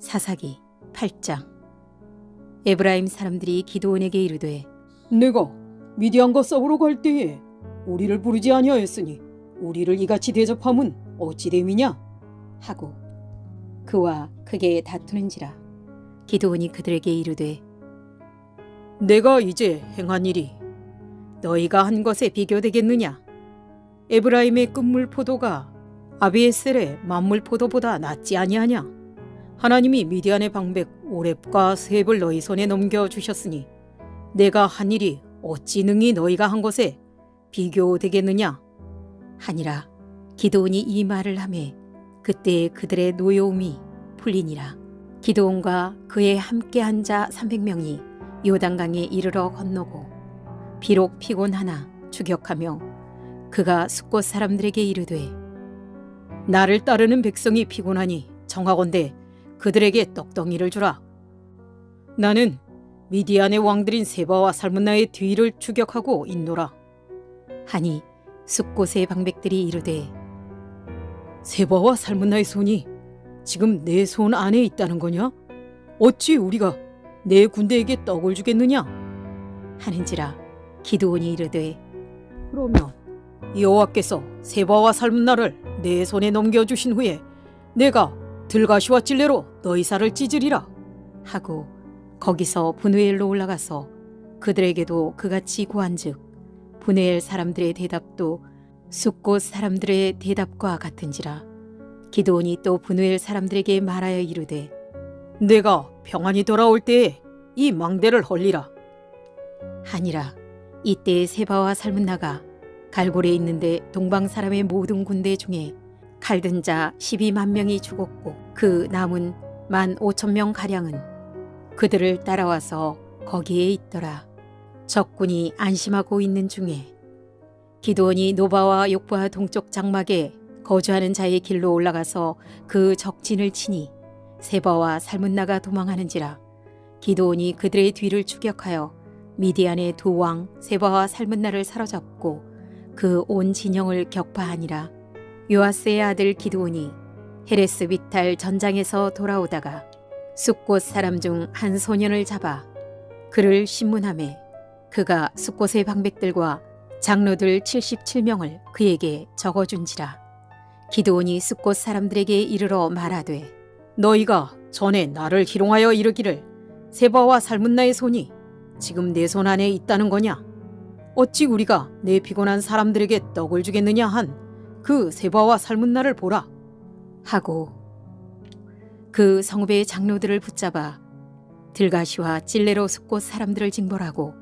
사사기 8장 에브라임 사람들이 기도원에게 이르되 내가 미디안과 싸우러 갈 때에 우리를 부르지 아니하였으니 우리를 이같이 대접함은 어찌 됨이냐? 하고 그와 크게 다투는지라 기도원이 그들에게 이르되 내가 이제 행한 일이 너희가 한 것에 비교되겠느냐? 에브라임의 끝물 포도가 아비에셀의 만물 포도보다 낫지 아니하냐? 하나님이 미디안의 방백 오렙과 세heb을 너희 손에 넘겨 주셨으니 내가 한 일이 어찌 능히 너희가 한 것에 비교되겠느냐? 하니라 기도원이 이 말을 하매 그때 그들의 노여움이 풀리니라 기도원과 그의 함께 한 자 300명이 요단강에 이르러 건너고 비록 피곤하나 추격하며 그가 숫곳 사람들에게 이르되 나를 따르는 백성이 피곤하니 정하건대 그들에게 떡덩이를 주라. 나는 미디안의 왕들인 세바와 살문나의 뒤를 추격하고 있노라. 하니 숫곳의 방백들이 이르되 세바와 살문나의 손이 지금 내 손 안에 있다는 거냐? 어찌 우리가 내 군대에게 떡을 주겠느냐? 하는지라 기도원이 이르되 그러면 여호와께서 세바와 살문나를 내 손에 넘겨주신 후에 내가 들가시와 찔레로 너희 살을 찢으리라. 하고 거기서 분우엘로 올라가서 그들에게도 그같이 고한즉 분우엘 사람들의 대답도 숫곳 사람들의 대답과 같은지라 기도원이 또 분우엘 사람들에게 말하여 이르되 내가 평안히 돌아올 때에 이 망대를 헐리라. 하니라 이때 세바와 살문나가 갈골에 있는데 동방 사람의 모든 군대 중에 칼든 자 12만 명이 죽었고 그 남은 만 5천 명 가량은 그들을 따라와서 거기에 있더라. 적군이 안심하고 있는 중에 기도원이 노바와 욕바 동쪽 장막에 거주하는 자의 길로 올라가서 그 적진을 치니 세바와 살문나가 도망하는지라 기도원이 그들의 뒤를 추격하여 미디안의 두 왕 세바와 살문나를 사로잡고 그 온 진영을 격파하니라 요아스의 아들 기드온이 헤레스 비탈 전장에서 돌아오다가 숫곳 사람 중 한 소년을 잡아 그를 신문함에 그가 숫곳의 방백들과 장로들 77명을 그에게 적어준지라 기드온이 숫곳 사람들에게 이르러 말하되 너희가 전에 나를 희롱하여 이르기를 세바와 살문나의 손이 지금 내 손 안에 있다는 거냐? 어찌 우리가 내 피곤한 사람들에게 떡을 주겠느냐 한 그 세바와 살문나를 보라. 하고 그 성읍의 장로들을 붙잡아 들가시와 찔레로 숫곳 사람들을 징벌하고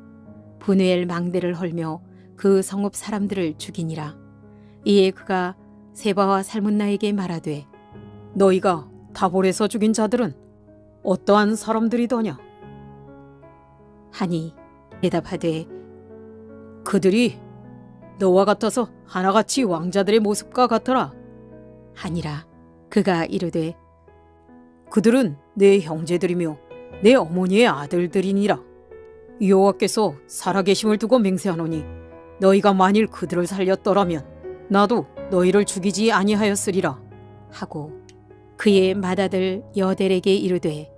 분우엘 망대를 헐며 그 성읍 사람들을 죽이니라 이에 그가 세바와 살문나에게 말하되 너희가 다볼에서 죽인 자들은 어떠한 사람들이더냐? 하니 대답하되 그들이 너와 같아서 하나같이 왕자들의 모습과 같더라. 하니라 그가 이르되 그들은 내 형제들이며 내 어머니의 아들들이니라. 여호와께서 살아계심을 두고 맹세하노니 너희가 만일 그들을 살렸더라면 나도 너희를 죽이지 아니하였으리라. 하고 그의 맏아들 여델에게 이르되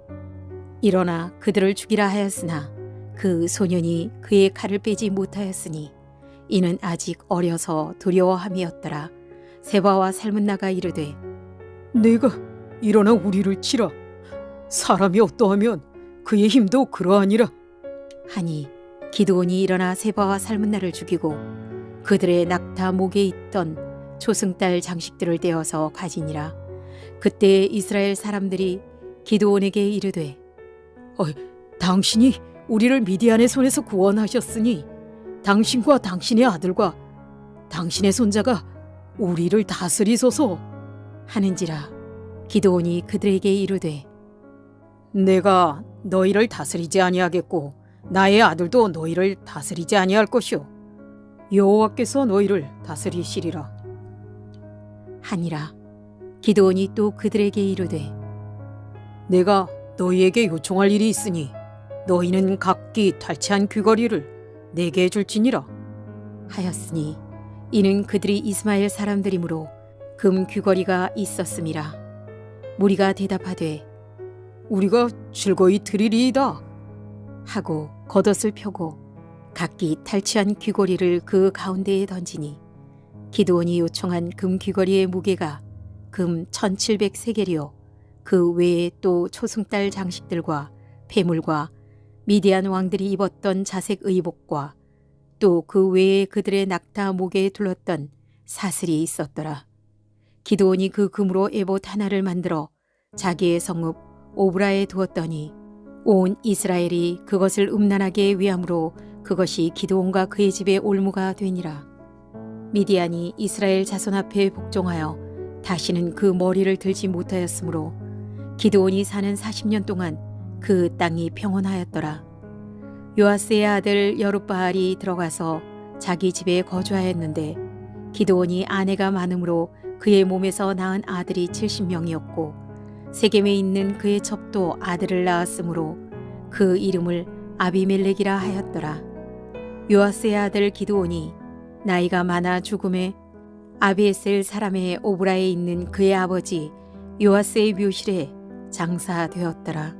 일어나 그들을 죽이라 하였으나 그 소년이 그의 칼을 빼지 못하였으니 이는 아직 어려서 두려워함이었더라 세바와 살문나가 이르되 내가 일어나 우리를 치라. 사람이 어떠하면 그의 힘도 그러하니라. 하니 기드온이 일어나 세바와 살문나를 죽이고 그들의 낙타 목에 있던 초승달 장식들을 떼어서 가지니라 그때 이스라엘 사람들이 기드온에게 이르되 당신이 우리를 미디안의 손에서 구원하셨으니 당신과 당신의 아들과 당신의 손자가 우리를 다스리소서. 하는지라 기드온이 그들에게 이르되 내가 너희를 다스리지 아니하겠고 나의 아들도 너희를 다스리지 아니할 것이요 여호와께서 너희를 다스리시리라. 하니라 기드온이 또 그들에게 이르되 내가 너희에게 요청할 일이 있으니 너희는 각기 탈취한 귀걸이를 내게 줄지니라. 하였으니 이는 그들이 이스마엘 사람들이므로 금 귀걸이가 있었음이라 무리가 대답하되 우리가 즐거이 드리리이다. 하고 겉옷을 펴고 각기 탈취한 귀고리를 그 가운데에 던지니 기드온이 요청한 금 귀걸이의 무게가 금 1700세겔이요 그 외에 또 초승달 장식들과 폐물과 미디안 왕들이 입었던 자색 의복과 또 그 외에 그들의 낙타 목에 둘렀던 사슬이 있었더라. 기드온이 그 금으로 에봇 하나를 만들어 자기의 성읍 오브라에 두었더니 온 이스라엘이 그것을 음란하게 위함으로 그것이 기드온과 그의 집의 올무가 되니라. 미디안이 이스라엘 자손 앞에 복종하여 다시는 그 머리를 들지 못하였으므로 기드온이 사는 40년 동안 그 땅이 평온하였더라. 요아스의 아들 여룻바알이 들어가서 자기 집에 거주하였는데 기드온이 아내가 많으므로 그의 몸에서 낳은 아들이 70명이었고 세겜에 있는 그의 첩도 아들을 낳았으므로 그 이름을 아비멜렉이라 하였더라. 요아스의 아들 기드온이 나이가 많아 죽음에 아비에셀 사람의 오브라에 있는 그의 아버지 요아스의 묘실에 장사되었더라.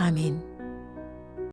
አሜን።